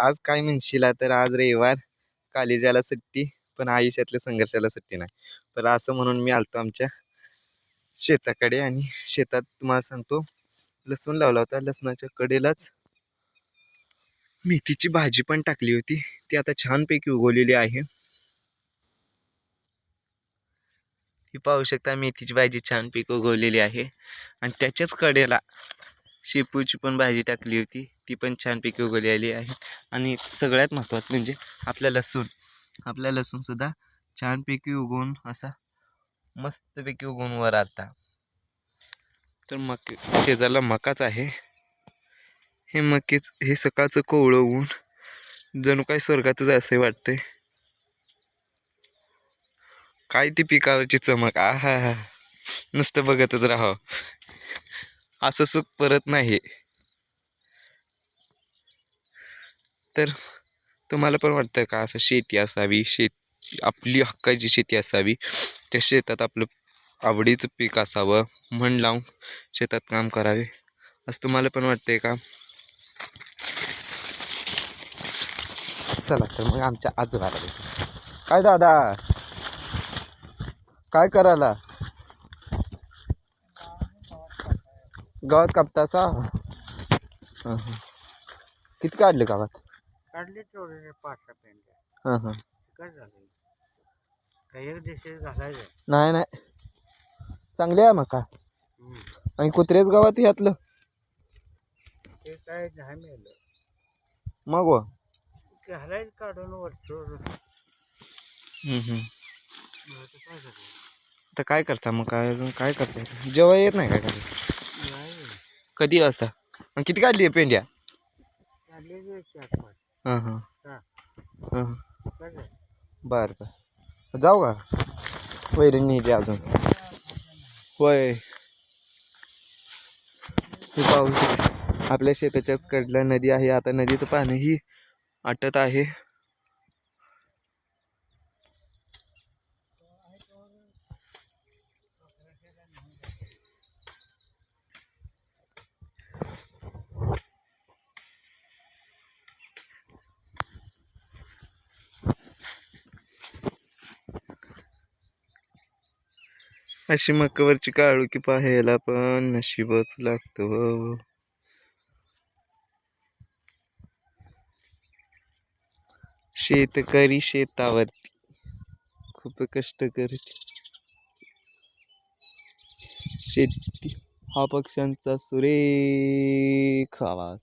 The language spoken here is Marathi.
आज काय म्हणशील? तर आज रविवार. कालेजाला सुट्टी पण आयुष्यातल्या संघर्षाला सुट्टी नाही. तर असं म्हणून मी आलतो आमच्या शेताकडे आणि शेतात तुम्हाला सांगतो लसूण लावला होता. लसणाच्या कडेलाच मेथीची भाजी पण टाकली होती. ती आता छानपैकी उगवलेली आहे. ही पाहू शकता मेथीची भाजी छानपैकी उगवलेली आहे. आणि त्याच्याच कडेला शेपूची पण भाजी टाकली होती. ती पण छानपैकी उगवलेली आहे. आणि सगळ्यात महत्त्वाचं म्हणजे आपल्या लसूण. आपला लसूणसुद्धा छानपैकी उगवून असा मस्तपैकी उगवून वर आता तर मक शेजारला मकाच आहे. हे मकेच हे सकाळचं कोवळं उगवून जणू काय स्वर्गातच असे वाटते. काय ती पिकावरची चमक? आ हा हा नुसतं बघतच राहावं. असं सुख परत नाही. तर तुम्हाला पण वाटतं का असं शेती असावी? शेत आपली हक्काची शेती असावी? त्या शेतात आपलं आवडीचं पीक असावं म्हण लावून शेतात काम करावे. असं तुम्हाला पण वाटतंय का? चला तर मग आमच्या आजोबाला काय दादा? काय करायला? गावात कापतासा हां हां. किती काढले गावात? काढले तेवढे पाच सहा पेंड्या हां हां. काय झालं. काही एक दिवशी घालायचं. नाही नाही. चांगले आहे मका. हम्म. आणि कुत्रेच गावात यातलं? ते काय नाही मिळालं मग व? घालायचं काढून वरचोर आता काय झालं आता काय करता मग? काय अजून काय करता? येतं? जेव्हा येत नाही काय नाही कधी वाजता? आणि किती काढली आहे पेंड्या? हां हां. हां बरं बरं. जाऊ का? वैरण न्यायची अजून. होय. हे पाहू आपल्या शेताच्याच कडला नदी आहे. आता नदीचं पाणीही आटत आहे. अशी मक्कावरची काळुकी पाहायला पण नशीबच लागतं हो. शेतकरी शेतावरती. खूप कष्ट करीत शेती हा पक्ष्यांचा सुरेख आवाज.